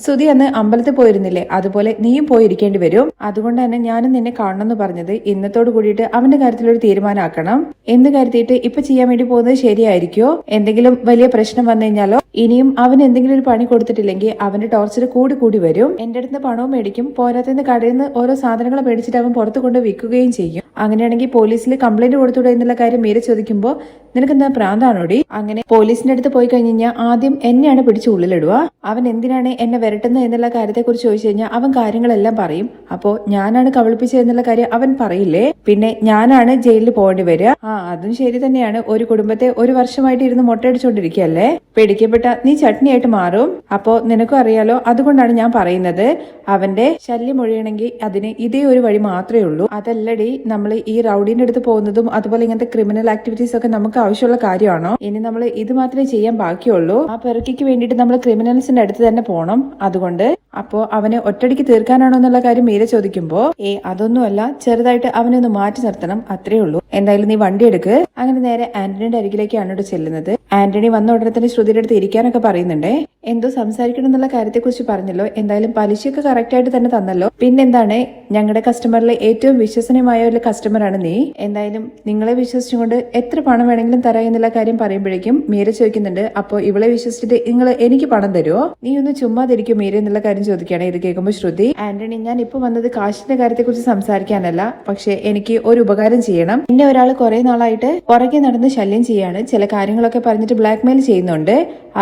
സുധി അന്ന് അമ്പലത്തിൽ പോയിരുന്നില്ലേ? അതുപോലെ നീയും പോയിരിക്കേണ്ടി വരും. അതുകൊണ്ട് തന്നെ ഞാനും നിന്നെ കാണണം എന്ന് പറഞ്ഞത് ഇന്നത്തോട് കൂടിയിട്ട് അവന്റെ കാര്യത്തിൽ ഒരു തീരുമാനമാക്കണം. എന്ന് കരുതിയിട്ട് ഇപ്പൊ ചെയ്യാൻ വേണ്ടി പോകുന്നത് ശരിയായിരിക്കോ? എന്തെങ്കിലും വലിയ പ്രശ്നം വന്നു കഴിഞ്ഞാലോ? ഇനിയും അവൻ എന്തെങ്കിലും ഒരു പണി കൊടുത്തിട്ടില്ലെങ്കിൽ അവന്റെ ടോർച്ചർ കൂടി കൂടി വരും. എന്റെ അടുത്ത് പണവും മേടിക്കും. പോരാത്തതിന് കടയിൽ നിന്ന് ഓരോ സാധനങ്ങൾ മേടിച്ചിട്ട് അവൻ പുറത്തു കൊണ്ട് വിൽക്കുകയും ചെയ്യും. അങ്ങനെയാണെങ്കിൽ പോലീസിൽ കംപ്ലൈന്റ് കൊടുത്തൂടെ എന്നുള്ള കാര്യം മീര ചോദിക്കുമ്പോൾ നിനക്ക് എന്താ പ്രാന്താണോടി? അങ്ങനെ പോലീസിന്റെ അടുത്ത് പോയി കഴിഞ്ഞ് കഴിഞ്ഞാൽ ആദ്യം എന്നെയാണ് പിടിച്ച് ഉള്ളിലിടുക. അവൻ എന്തിനാണ് എന്നെ വരട്ടുന്നത് എന്നുള്ള കാര്യത്തെക്കുറിച്ച് ചോദിച്ചു കഴിഞ്ഞാൽ അവൻ കാര്യങ്ങളെല്ലാം പറയും. അപ്പോ ഞാനാണ് കബളിപ്പിച്ചതെന്നുള്ള കാര്യം അവൻ പറയില്ലേ? പിന്നെ ഞാനാണ് ജയിലിൽ പോകേണ്ടി വരിക. ആ അതും ശരി തന്നെയാണ്. ഒരു കുടുംബത്തെ ഒരു വർഷമായിട്ട് ഇരുന്ന് മുട്ടയടിച്ചോണ്ടിരിക്കുകയല്ലേ പിടിക്കപ്പെട്ട നീ ചട്നിയായിട്ട് മാറും. അപ്പോ നിനക്കും അറിയാലോ അതുകൊണ്ടാണ് ഞാൻ പറയുന്നത്. അവന്റെ ശല്യം ഒഴിയണമെങ്കിൽ അതിന് ഇതേ ഒരു വഴി മാത്രമേ ഉള്ളൂ. അതല്ലടി നമ്മൾ ഈ റൗഡിന്റെ അടുത്ത് പോകുന്നതും അതുപോലെ ഇങ്ങനത്തെ ക്രിമിനൽ ആക്ടിവിറ്റീസ് ഒക്കെ നമുക്ക് ആവശ്യമുള്ള കാര്യമാണോ? ഇനി നമ്മൾ ഇത് മാത്രമേ ചെയ്യാൻ ബാക്കിയുള്ളൂ. ആ പെറുക്കിക്ക് വേണ്ടിയിട്ട് നമ്മൾ ക്രിമിനൽസിന്റെ തന്നെ പോണം. അതുകൊണ്ട് അപ്പോ അവനെ ഒറ്റടിക്ക് തീർക്കാനാണോ എന്നുള്ള കാര്യം മീര ചോദിക്കുമ്പോ ഏ അതൊന്നുമല്ല. ചെറുതായിട്ട് അവനെ ഒന്ന് മാറ്റി നിർത്തണം. അത്രേ ഉള്ളൂ. എന്തായാലും നീ വണ്ടി എടുക്ക്. അങ്ങനെ നേരെ ആന്റണിയുടെ അരികിലേക്കാണ് ഇവിടെ ചെല്ലുന്നത്. ആന്റണി വന്ന ഉടനെ തന്നെ ശ്രുതിയുടെ അടുത്ത് ഇരിക്കാനൊക്കെ പറയുന്നുണ്ടേ. എന്തോ സംസാരിക്കണം എന്നുള്ള കാര്യത്തെക്കുറിച്ച് പറഞ്ഞല്ലോ. എന്തായാലും പലിശയൊക്കെ കറക്റ്റ് ആയിട്ട് തന്നെ തന്നല്ലോ. പിന്നെന്താണ്? ഞങ്ങളുടെ കസ്റ്റമറിലെ ഏറ്റവും വിശ്വസനീയമായ ഒരു കസ്റ്റമറാണ് നീ. എന്തായാലും നിങ്ങളെ വിശ്വസിച്ചുകൊണ്ട് എത്ര പണം വേണമെങ്കിലും തരാം എന്നുള്ള കാര്യം പറയുമ്പോഴേക്കും മീര ചോദിക്കുന്നുണ്ട് അപ്പോ ഇവളെ വിശ്വസിച്ചിട്ട് നിങ്ങൾ എനിക്ക് പണം തരുമോ നീ ഒന്ന് ചുമ്മാതിരിക്കും മീര എന്നുള്ള കാര്യം ചോദിക്കുകയാണ്. ഇത് കേൾക്കുമ്പോൾ ശ്രുതി ആന്റണി ഞാൻ ഇപ്പൊ വന്നത് കാശിന്റെ കാര്യത്തെക്കുറിച്ച് സംസാരിക്കാനല്ല. പക്ഷെ എനിക്ക് ഒരു ഉപകാരം ചെയ്യണം. ഒരാൾ കുറെ നാളായിട്ട് പുറകെ നടന്ന് ശല്യം ചെയ്യാണ്. ചില കാര്യങ്ങളൊക്കെ പറഞ്ഞിട്ട് ബ്ലാക്ക് മെയിൽ ചെയ്യുന്നുണ്ട്.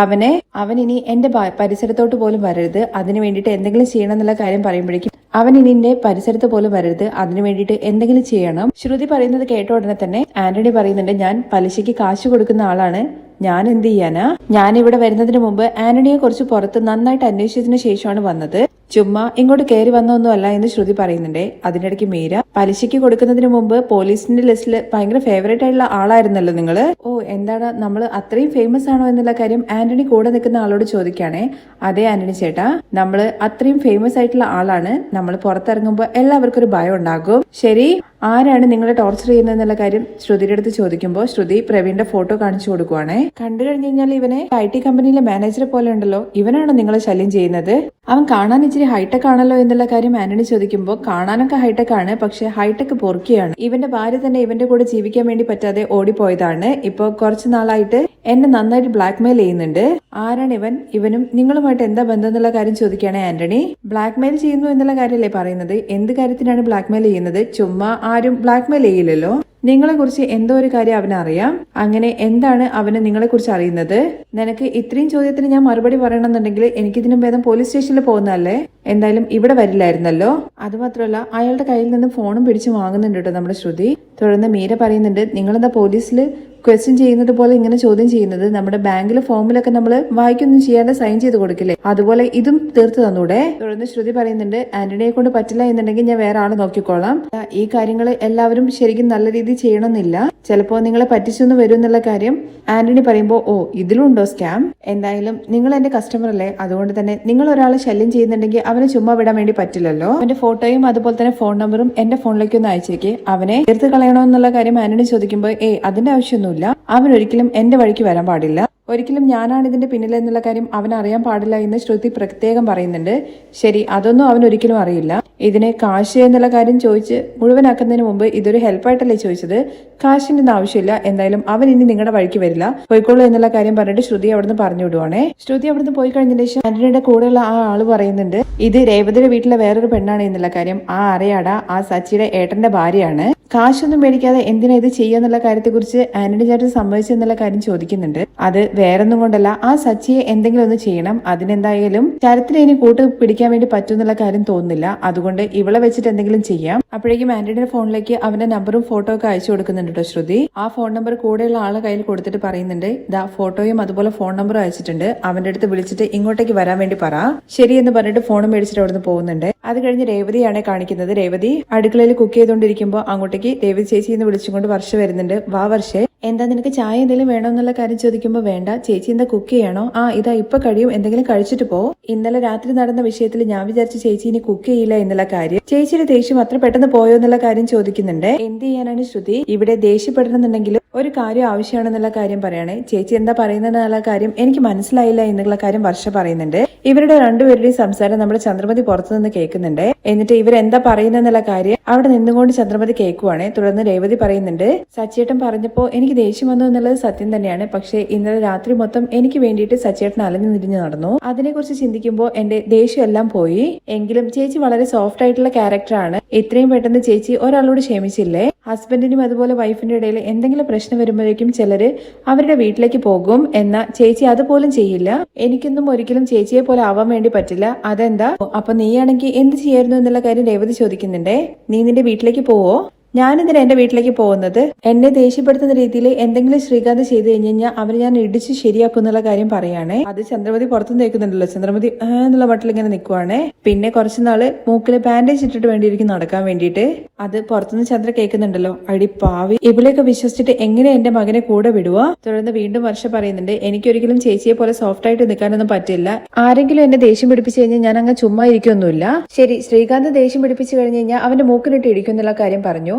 അവനെ അവൻ ഇനി എന്റെ പരിസരത്തോട്ട് പോലും വരരുത്. അതിനു വേണ്ടിയിട്ട് എന്തെങ്കിലും ചെയ്യണം എന്നുള്ള കാര്യം പറയുമ്പോഴേക്കും അവൻ ഇനി എന്റെ പരിസരത്ത് പോലും വരരുത്. അതിനു വേണ്ടിയിട്ട് എന്തെങ്കിലും ചെയ്യണം. ശ്രുതി പറയുന്നത് കേട്ട ഉടനെ തന്നെ ആന്റണി പറയുന്നുണ്ട് ഞാൻ പലിശയ്ക്ക് കാശ് കൊടുക്കുന്ന ആളാണ്. ഞാൻ എന്ത് ചെയ്യാനാ? ഞാൻ ഇവിടെ വരുന്നതിന് മുമ്പ് ആന്റണിയെ കുറിച്ച് പുറത്ത് നന്നായിട്ട് അന്വേഷിച്ചതിന് ശേഷമാണ് വന്നത്. ചുമ്മാ ഇങ്ങോട്ട് കയറി വന്നൊന്നുമല്ല എന്ന് ശ്രുതി പറയുന്നുണ്ടേ. അതിനിടയ്ക്ക് മീര പലിശയ്ക്ക് കൊടുക്കുന്നതിന് മുമ്പ് പോലീസിന്റെ ലിസ്റ്റിൽ ഭയങ്കര ഫേവറേറ്റ് ആയിട്ടുള്ള ആളായിരുന്നല്ലോ നിങ്ങൾ ഓ എന്താണ് നമ്മൾ അത്രയും ഫേമസ് ആണോ എന്നുള്ള കാര്യം ആന്റണി കൂടെ നിൽക്കുന്ന ആളോട് ചോദിക്കുകയാണേ. അതെ ആന്റണി ചേട്ടാ. നമ്മൾ അത്രയും ഫേമസ് ആയിട്ടുള്ള ആളാണ്. നമ്മൾ പുറത്തിറങ്ങുമ്പോൾ എല്ലാവർക്കും ഒരു ഭയം ഉണ്ടാകും. ശരി ആരാണ് നിങ്ങളെ ടോർച്ചർ ചെയ്യുന്നത് എന്നുള്ള കാര്യം ശ്രുതിയുടെ അടുത്ത് ചോദിക്കുമ്പോൾ ശ്രുതി പ്രവീണിന്റെ ഫോട്ടോ കാണിച്ചു കൊടുക്കുവാണേ. കണ്ടു കഴിഞ്ഞു കഴിഞ്ഞാൽ ഇവനെ ഐ ടി കമ്പനിയിലെ മാനേജറെ പോലെ ഉണ്ടല്ലോ. ഇവനാണ് നിങ്ങളെ ശല്യം ചെയ്യുന്നത്. അവൻ കാണാൻ ഇച്ചിരി ഹൈടെക് ആണല്ലോ എന്നുള്ള കാര്യം ആന്റണി ചോദിക്കുമ്പോൾ കാണാനൊക്കെ ഹൈടെക് ആണ് പക്ഷെ ഹൈടെക് പൊറുക്കിയാണ്. ഇവന്റെ ഭാര്യ തന്നെ ഇവന്റെ കൂടെ ജീവിക്കാൻ വേണ്ടി പറ്റാതെ ഓടിപ്പോയതാണ്. ഇപ്പൊ കുറച്ച് നാളായിട്ട് എന്നെ നന്നായിട്ട് ബ്ലാക്ക്മെയിൽ ചെയ്യുന്നുണ്ട്. ആരാണ് ഇവൻ? ഇവനും നിങ്ങളുമായിട്ട് എന്താ ബന്ധം എന്നുള്ള കാര്യം ചോദിക്കുകയാണ് ആന്റണി. ബ്ലാക്ക്മെയിൽ ചെയ്യുന്നു എന്നുള്ള കാര്യമല്ലേ പറയുന്നത്? എന്ത് കാര്യത്തിനാണ് ബ്ലാക്ക്മെയിൽ ചെയ്യുന്നത്? ചുമ്മാ ആരും ബ്ലാക്ക്മെയിൽ ചെയ്യില്ലല്ലോ. നിങ്ങളെ കുറിച്ച് എന്തോ ഒരു കാര്യം അവനറിയാം. അങ്ങനെ എന്താണ് അവന് നിങ്ങളെ കുറിച്ച് അറിയുന്നത്? നിനക്ക് ഇത്രയും ചോദ്യത്തിന് ഞാൻ മറുപടി പറയണമെന്നുണ്ടെങ്കിൽ എനിക്കിതിനും ഭേദം പോലീസ് സ്റ്റേഷനിൽ പോകുന്നതല്ലേ? എന്തായാലും ഇവിടെ വരില്ലായിരുന്നല്ലോ. അതുമാത്രമല്ല അയാളുടെ കയ്യിൽ നിന്ന് ഫോണും പിടിച്ച് വാങ്ങുന്നുണ്ട് കേട്ടോ നമ്മുടെ ശ്രുതി. തുടർന്ന് മീര പറയുന്നുണ്ട് നിങ്ങളെന്താ പോലീസിൽ ക്വസ്റ്റ്യൻ ചെയ്യുന്നത് പോലെ ഇങ്ങനെ ചോദ്യം ചെയ്യുന്നത് നമ്മുടെ ബാങ്കിലെ ഫോമിലൊക്കെ നമ്മൾ വായിക്കൊന്നും ചെയ്യാതെ സൈൻ ചെയ്ത് കൊടുക്കില്ലേ? അതുപോലെ ഇതും തീർത്ത് തന്നൂടെ? തുടർന്ന് ശ്രുതി പറയുന്നുണ്ട് ആന്റണിയെ കൊണ്ട് പറ്റില്ല എന്നുണ്ടെങ്കിൽ ഞാൻ വേറെ ആളെ നോക്കിക്കോളാം. ഈ കാര്യങ്ങൾ എല്ലാവരും ശരിക്കും നല്ല രീതിയിൽ ചെയ്യണമെന്നില്ല. ചിലപ്പോൾ നിങ്ങളെ പറ്റിച്ചെന്ന് വരും എന്നുള്ള കാര്യം ആന്റണി പറയുമ്പോൾ ഓ ഇതിലുണ്ടോ സ്കാം എന്തായാലും നിങ്ങൾ എന്റെ കസ്റ്റമർ അല്ലേ? അതുകൊണ്ട് തന്നെ നിങ്ങൾ ഒരാളെ ശല്യം ചെയ്യുന്നുണ്ടെങ്കിൽ അവനെ ചുമ്മാ വിടാൻ വേണ്ടി പറ്റില്ലല്ലോ. അവന്റെ ഫോട്ടോയും അതുപോലെ തന്നെ ഫോൺ നമ്പറും എന്റെ ഫോണിലേക്ക് ഒന്ന് അയച്ചേക്ക്. അവനെ തീർത്ത് കളയണമെന്നുള്ള കാര്യം ആന്റണി ചോദിക്കുമ്പോൾ ഏ അതിന്റെ ആവശ്യമൊന്നുമില്ല അവൻ ഒരിക്കലും എന്റെ വഴിക്ക് വരാൻ പാടില്ല. ഒരിക്കലും ഞാനാണ് ഇതിന്റെ പിന്നിൽ എന്നുള്ള കാര്യം അവൻ അറിയാൻ പാടില്ല എന്ന് ശ്രുതി പ്രത്യേകം പറയുന്നുണ്ട്. ശരി അതൊന്നും അവൻ ഒരിക്കലും അറിയില്ല. ഇതിനെ കാശ് എന്നുള്ള കാര്യം ചോദിച്ച് മുഴുവനാക്കുന്നതിന് മുമ്പ് ഇതൊരു ഹെൽപ്പായിട്ടല്ലേ ചോദിച്ചത്? കാശിന്റെ ഒന്നും ആവശ്യമില്ല. എന്തായാലും അവൻ ഇനി നിങ്ങളുടെ വഴിക്ക് വരില്ല. പോയിക്കോളൂ എന്നുള്ള കാര്യം പറഞ്ഞിട്ട് ശ്രുതി അവിടുന്ന് പറഞ്ഞു വിടുവാണേ. ശ്രുതി അവിടുന്ന് പോയി കഴിഞ്ഞതിന് ശേഷം ആന്റണിയുടെ കൂടെയുള്ള ആ ആൾ പറയുന്നുണ്ട് ഇത് രേവതിയുടെ വീട്ടിലെ വേറൊരു പെണ്ണാണ് എന്നുള്ള കാര്യം. ആ അറിയാടാ ആ സച്ചിയുടെ ഏട്ടന്റെ ഭാര്യയാണ്. കാശൊന്നും മേടിക്കാതെ എന്തിനാ ഇത് ചെയ്യാന്നുള്ള കാര്യത്തെക്കുറിച്ച് ആന്റണി ചേട്ടൻ സമ്മതിച്ചെന്നുള്ള കാര്യം ചോദിക്കുന്നുണ്ട്. അത് വേറൊന്നും കൊണ്ടല്ല. ആ സച്ചിയെ എന്തെങ്കിലും ഒന്ന് ചെയ്യണം. അതിനെന്തായാലും ചരിത്രം ഇനി കൂട്ട് പിടിക്കാൻ വേണ്ടി പറ്റുമെന്നുള്ള കാര്യം തോന്നുന്നില്ല. അതുകൊണ്ട് ഇവളെ വെച്ചിട്ട് എന്തെങ്കിലും ചെയ്യാം. അപ്പോഴേക്കും ആന്റണിയുടെ ഫോണിലേക്ക് അവന്റെ നമ്പറും ഫോട്ടോ ഒക്കെ അയച്ചു കൊടുക്കുന്നുണ്ട് കേട്ടോ ശ്രുതി. ആ ഫോൺ നമ്പർ കൂടെയുള്ള ആളെ കയ്യിൽ കൊടുത്തിട്ട് പറയുന്നുണ്ട് ഇതാ ഫോട്ടോയും അതുപോലെ ഫോൺ നമ്പറും അയച്ചിട്ടുണ്ട്. അവന്റെ അടുത്ത് വിളിച്ചിട്ട് ഇങ്ങോട്ടേക്ക് വരാൻ വേണ്ടി പറ. ശരി എന്ന് പറഞ്ഞിട്ട് ഫോണും മേടിച്ചിട്ട് അവിടുന്ന് പോകുന്നുണ്ട്. അത് കഴിഞ്ഞ് രേവതിയാണ് കാണിക്കുന്നത്. രേവതി അടുക്കളയിൽ കുക്ക് ചെയ്തുകൊണ്ടിരിക്കുമ്പോൾ അങ്ങോട്ടേക്ക് രേവതി ചേച്ചി എന്ന് വിളിച്ചുകൊണ്ട് വർഷ വരുന്നുണ്ട്. വാ വർഷേ എന്താ നിനക്ക് ചായ എന്തെങ്കിലും വേണോ എന്നുള്ള കാര്യം ചോദിക്കുമ്പോൾ വേണ്ട. ചേച്ചി എന്താ കുക്ക് ചെയ്യണോ? ആ ഇതാ ഇപ്പൊ കഴിയും. എന്തെങ്കിലും കഴിച്ചിട്ട് പോ. ഇന്നലെ രാത്രി നടന്ന വിഷയത്തിൽ ഞാൻ വിചാരിച്ച ചേച്ചി ഇനി കുക്ക് ചെയ്യില്ല എന്നുള്ള കാര്യം. ചേച്ചിയുടെ ദേഷ്യം അത്ര പെട്ടെന്ന് പോയോ എന്നുള്ള കാര്യം ചോദിക്കുന്നുണ്ട്. എന്ത് ചെയ്യാനാണ് ശ്രുതി? ഇവിടെ ദേഷ്യപ്പെടണമെന്നുണ്ടെങ്കിൽ ഒരു കാര്യം ആവശ്യമാണെന്നുള്ള കാര്യം പറയണേ. ചേച്ചി എന്താ പറയുന്നതെന്നുള്ള കാര്യം എനിക്ക് മനസ്സിലായില്ല എന്നുള്ള കാര്യം വർഷ പറയുന്നുണ്ട്. ഇവരുടെ രണ്ടുപേരുടെയും സംസാരം നമ്മുടെ ചന്ദ്രമതി പുറത്തുനിന്ന് കേൾക്കുന്നുണ്ട്. എന്നിട്ട് ഇവരെന്താ പറയുന്നെന്നുള്ള കാര്യം അവിടെ നിന്നുകൊണ്ട് ചന്ദ്രമതി കേൾക്കുവാണ്. തുടർന്ന് രേവതി പറയുന്നുണ്ട് സച്ചേട്ടൻ പറഞ്ഞപ്പോ എനിക്ക് ദേഷ്യം വന്നു എന്നുള്ളത് സത്യം തന്നെയാണ്. പക്ഷേ ഇന്നലെ രാത്രി മൊത്തം എനിക്ക് വേണ്ടിയിട്ട് സച്ചേട്ടൻ അലഞ്ഞു തിരിഞ്ഞു നടന്നു. അതിനെക്കുറിച്ച് ചിന്തിക്കുമ്പോൾ എന്റെ ദേഷ്യം എല്ലാം പോയി. എങ്കിലും ചേച്ചി വളരെ സോഫ്റ്റ് ആയിട്ടുള്ള ക്യാരക്ടറാണ് ഇത്രയും പെട്ടെന്ന് ചേച്ചി ഒരാളോട് ക്ഷമിച്ചില്ലേ? ഹസ്ബൻഡിനും അതുപോലെ വൈഫിന്റെ ഇടയിൽ എന്തെങ്കിലും പ്രശ്നം വരുമ്പോഴേക്കും ചിലർ അവരുടെ വീട്ടിലേക്ക് പോകും എന്ന ചേച്ചി അതുപോലും ചെയ്യില്ല. എനിക്കൊന്നും ഒരിക്കലും ചേച്ചിയെ പോലെ ആവാൻ വേണ്ടി പറ്റില്ല. അതെന്താ? അപ്പൊ നീയാണെങ്കിൽ എന്ത് ചെയ്യായിരുന്നു എന്നുള്ള കാര്യം രേവതി ചോദിക്കുന്നുണ്ടേ? നീ നിന്റെ വീട്ടിലേക്ക് പോവോ? ഞാനെന്തിനാ എന്റെ വീട്ടിലേക്ക് പോകുന്നത് എന്നെ ദേഷ്യപ്പെടുത്തുന്ന രീതിയിൽ എന്തെങ്കിലും ശ്രീകാന്ത് ചെയ്ത് കഴിഞ്ഞ് കഴിഞ്ഞാൽ അവരെ ഞാൻ ഇടിച്ച് ശരിയാക്കും എന്നുള്ള കാര്യം പറയുകയാണേ അത് ചന്ദ്രമതി പുറത്തു നിൽക്കുന്നുണ്ടല്ലോ ചന്ദ്രമതി എന്നുള്ള മട്ടിൽ ഇങ്ങനെ നിൽക്കുവാണേ പിന്നെ കുറച്ച് നാൾ മൂക്കിൽ ബാൻഡേജ് ഇട്ടിട്ട് വേണ്ടിയിരിക്കും നടക്കാൻ വേണ്ടിയിട്ട്. അത് പുറത്തുനിന്ന് ചന്ദ്ര കേൾക്കുന്നുണ്ടല്ലോ. അടി പാവി. ഇവളെയൊക്കെ വിശ്വസിച്ചിട്ട് എങ്ങനെ എന്റെ മകനെ കൂടെ വിടുക തുടർന്ന് വീണ്ടും വർഷ പറയുന്നുണ്ട് എനിക്കൊരിക്കലും ചേച്ചിയെ പോലെ സോഫ്റ്റ് ആയിട്ട് നിൽക്കാനൊന്നും പറ്റില്ല. ആരെങ്കിലും എന്നെ ദേഷ്യം പിടിപ്പിച്ചു കഴിഞ്ഞാൽ ഞാൻ അങ്ങ് ചുമ്മാ ഇരിക്കൊന്നുമില്ല. ശരി ശ്രീകാന്ത് ദേഷ്യം പിടിപ്പിച്ചു കഴിഞ്ഞു കഴിഞ്ഞാൽ അവന്റെ മൂക്കിലിട്ട് ഇടിക്കും എന്നുള്ള കാര്യം പറഞ്ഞു.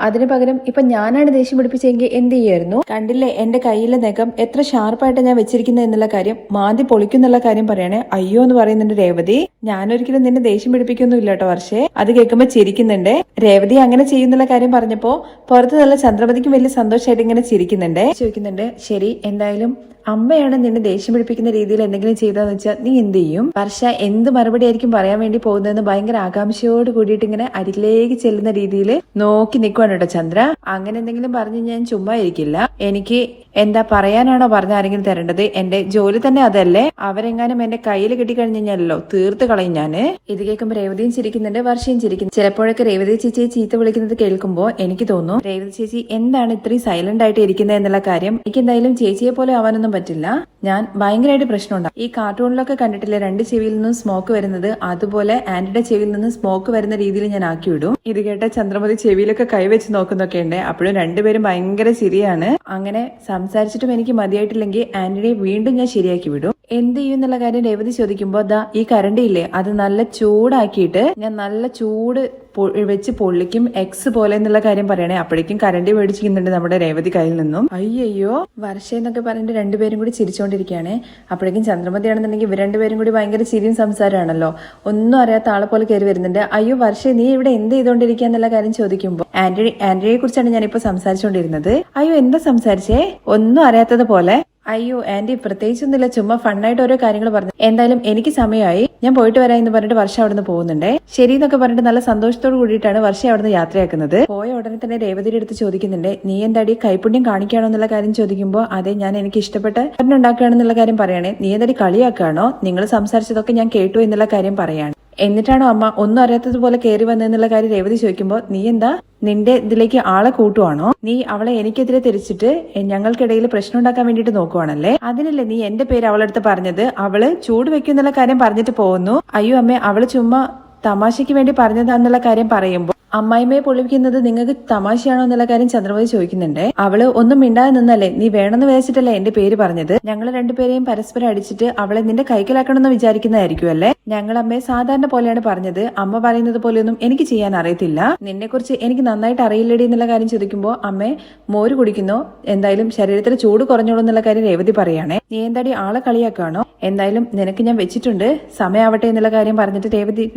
അതിന് പകരം ഇപ്പൊ ഞാനാണ് ദേഷ്യം പിടിപ്പിച്ചെങ്കിൽ എന്ത് ചെയ്യായിരുന്നു കണ്ടില്ലേ എന്റെ കയ്യിലെ നഖം എത്ര ഷാർപ്പായിട്ട് ഞാൻ വെച്ചിരിക്കുന്നത് എന്നുള്ള കാര്യം മാന്തി പൊളിക്കുന്നുള്ള കാര്യം പറയണേ. അയ്യോ എന്ന് പറയുന്നുണ്ട് രേവതി. ഞാനൊരിക്കലും നിന്നെ ദേഷ്യം പിടിപ്പിക്കൊന്നും ഇല്ല കേട്ടോ വർഷേ. അത് കേൾക്കുമ്പോ ചിരിക്കുന്നുണ്ട്. രേവതി അങ്ങനെ ചെയ്യുന്നുള്ള കാര്യം പറഞ്ഞപ്പോ പുറത്ത് നല്ല ചന്ദ്രപതിക്കും വലിയ സന്തോഷമായിട്ട് ഇങ്ങനെ ചിരിക്കുന്നുണ്ട്. ചോദിക്കുന്നുണ്ട് ശരി എന്തായാലും അമ്മയാണ് നിന്നെ ദേഷ്യം പിടിപ്പിക്കുന്ന രീതിയിൽ എന്തെങ്കിലും ചെയ്താന്ന് വെച്ചാൽ നീ എന്ത് ചെയ്യും? വർഷ എന്ത് മറുപടി ആയിരിക്കും പറയാൻ വേണ്ടി പോകുന്നതെന്ന് ഭയങ്കര ആകാംക്ഷയോട് കൂടിയിട്ട് ഇങ്ങനെ അരികിലേക്ക് ചെല്ലുന്ന രീതിയിൽ നോക്കി നിൽക്കുവാണ് കേട്ടോ ചന്ദ്ര അങ്ങനെ എന്തെങ്കിലും പറഞ്ഞ് ഞാൻ ചുമ്മാ ഇരിക്കില്ല. എനിക്ക് എന്താ പറയാനാണോ പറഞ്ഞ ആരെങ്കിലും തരേണ്ടത്? എന്റെ ജോലി തന്നെ അതല്ലേ? അവരെങ്ങാനും എന്റെ കയ്യിൽ കിട്ടിക്കഴിഞ്ഞല്ലോ തീർത്ത് കളയും ഞാൻ. ഇത് കേൾക്കുമ്പോൾ രേവതിയും ചിരിക്കുന്നുണ്ട് വർഷയും ചിരിക്കുന്നു. ചിലപ്പോഴൊക്കെ രേവതി ചേച്ചി ചീത്ത വിളിക്കുന്നത് കേൾക്കുമ്പോൾ എനിക്ക് തോന്നും രേവതി ചേച്ചി എന്താണ് ഇത്രയും സൈലന്റ് ആയിട്ട് ഇരിക്കുന്നത് എന്നുള്ള കാര്യം? എനിക്ക് എന്തായാലും ചേച്ചിയെ പോലെ ആവാനൊന്നും പറ്റില്ല. ഞാൻ ഭയങ്കരമായിട്ട് പ്രശ്നമുണ്ടാകും ഈ കാർട്ടൂണിലൊക്കെ കണ്ടിട്ടില്ല രണ്ട് ചെവിയിൽ നിന്നും സ്മോക്ക് വരുന്നത്? അതുപോലെ ആന്റിയുടെ ചെവിയിൽ നിന്നും സ്മോക്ക് വരുന്ന രീതിയിൽ ഞാൻ ആക്കി വിടും ഇത് കേട്ട ചന്ദ്രമതി ചെവിയിലൊക്കെ കൈവച്ച് നോക്കുന്നൊക്കെ ഉണ്ട്. അപ്പോഴും രണ്ടുപേരും ഭയങ്കര ശരിയാണ് അങ്ങനെ സംസാരിച്ചിട്ടും എനിക്ക് മതിയായിട്ടില്ലെങ്കിൽ ആന്റണിയെ വീണ്ടും ഞാൻ ശരിയാക്കി വിടും. എന്ത് ചെയ്യും എന്നുള്ള കാര്യം രേവതി ചോദിക്കുമ്പോൾ ദാ ഈ കരണ്ടി ഇല്ലേ? അത് നല്ല ചൂടാക്കിയിട്ട് ഞാൻ നല്ല ചൂട് വെച്ച് പൊള്ളിക്കും എക്സ് പോലെ എന്നുള്ള കാര്യം പറയണേ. അപ്പോഴേക്കും കരണ്ടി മേടിച്ചിരിക്കുന്നുണ്ട് നമ്മുടെ രേവതി കയ്യിൽ നിന്നും. അയ്യോ വർഷ എന്നൊക്കെ പറഞ്ഞിട്ട് രണ്ടുപേരും കൂടി ചിരിച്ചുകൊണ്ടിരിക്കുകയാണ് അപ്പോഴേക്കും ചന്ദ്രമതി ആണെന്നുണ്ടെങ്കിൽ ഇവർ രണ്ടുപേരും കൂടി ഭയങ്കര ചിരിയും സംസാരമാണല്ലോ. ഒന്നും അറിയാത്ത ആളെ പോലെ കയറി വരുന്നുണ്ട്. അയ്യോ വർഷ നീ ഇവിടെ എന്ത് ചെയ്തോണ്ടിരിക്കുക എന്നുള്ള കാര്യം ചോദിക്കുമ്പോൾ ആന്റണി ആന്റണിയെ കുറിച്ചാണ് ഞാനിപ്പോ സംസാരിച്ചുകൊണ്ടിരുന്നത് അയ്യോ എന്താ സംസാരിച്ചേ? ഒന്നും അറിയാത്തത് പോലെ അയ്യോ ആന്റി പ്രത്യേകിച്ചൊന്നുമില്ല. ചുമ്മാ ഫണ്ണായിട്ട് ഓരോ കാര്യങ്ങൾ പറഞ്ഞു. എന്തായാലും എനിക്ക് സമയമായി. ഞാൻ പോയിട്ട് വരാം എന്ന് പറഞ്ഞിട്ട് വർഷം അവിടുന്ന് പോകുന്നുണ്ടേ. ശരി എന്നൊക്കെ പറഞ്ഞിട്ട് നല്ല സന്തോഷത്തോട് കൂടിയിട്ടാണ് വർഷം അവിടുന്ന് യാത്രയാക്കുന്നത്. പോയ ഉടനെ തന്നെ രേവതിയുടെ അടുത്ത് ചോദിക്കുന്നുണ്ട് നീ എന്താടി കൈപ്പുണ്യം കാണിക്കുകയാണോ എന്നുള്ള കാര്യം ചോദിക്കുമ്പോൾ അതെ ഞാൻ എനിക്ക് ഇഷ്ടപ്പെട്ട ഉണ്ടാക്കുകയാണെന്നുള്ള കാര്യം പറയണേ. നീ എന്താടി കളിയാക്കുകയാണോ? നിങ്ങൾ സംസാരിച്ചതൊക്കെ ഞാൻ കേട്ടു എന്നുള്ള കാര്യം പറയാണ്. എന്നിട്ടാണോ അമ്മ ഒന്നും അറിയാത്തതുപോലെ കയറി വന്നതെന്നുള്ള കാര്യം രേവതി ചോദിക്കുമ്പോൾ നീ എന്താ? നിന്റെ ഇതിലേക്ക് ആളെ കൂട്ടുവാണോ? നീ അവളെ എനിക്കെതിരെ തിരിച്ചിട്ട് ഞങ്ങൾക്കിടയിൽ പ്രശ്നം ഉണ്ടാക്കാൻ വേണ്ടിട്ട് നോക്കുവാണല്ലേ? അതിനല്ലേ നീ എന്റെ പേര് അവളെടുത്ത് പറഞ്ഞത്? അവൾ ചൂട് വെക്കുന്നുള്ള കാര്യം പറഞ്ഞിട്ട് പോകുന്നു. അയ്യോ അമ്മേ അവൾ ചുമ്മാ തമാശയ്ക്ക് വേണ്ടി പറഞ്ഞതാന്നുള്ള കാര്യം പറയുമ്പോൾ അമ്മായിമ്മയെ പൊളിപ്പിക്കുന്നത് നിങ്ങൾക്ക് തമാശയാണോ എന്നുള്ള കാര്യം ചന്ദ്രമതി ചോദിക്കുന്നുണ്ട്. അവൾ ഒന്നും മിണ്ടാതെ നിന്നല്ലേ നീ വേണമെന്ന് വിചാരിച്ചിട്ടല്ലേ എന്റെ പേര് പറഞ്ഞത്? ഞങ്ങൾ രണ്ടുപേരെയും പരസ്പരം അടിച്ചിട്ട് അവളെ നിന്റെ കൈക്കലാക്കണമെന്ന് വിചാരിക്കുന്നതായിരിക്കും അല്ലേ? ഞങ്ങൾ അമ്മയെ സാധാരണ പോലെയാണ് പറഞ്ഞത്. അമ്മ പറയുന്നത് പോലെയൊന്നും എനിക്ക് ചെയ്യാൻ അറിയത്തില്ല. നിന്നെക്കുറിച്ച് എനിക്ക് നന്നായിട്ട് അറിയില്ലടി എന്നുള്ള കാര്യം ചോദിക്കുമ്പോൾ അമ്മേ മോര് കുടിക്കുന്നോ? എന്തായാലും ശരീരത്തിൽ ചൂട് കുറഞ്ഞോളൂ എന്നുള്ള കാര്യം രേവതി പറയുകയാണേ നീ എന്താടി ആളെ കളിയാക്കാണോ? എന്തായാലും നിനക്ക് ഞാൻ വെച്ചിട്ടുണ്ട്. സമയാവട്ടെ എന്നുള്ള കാര്യം പറഞ്ഞിട്ട് രേവതി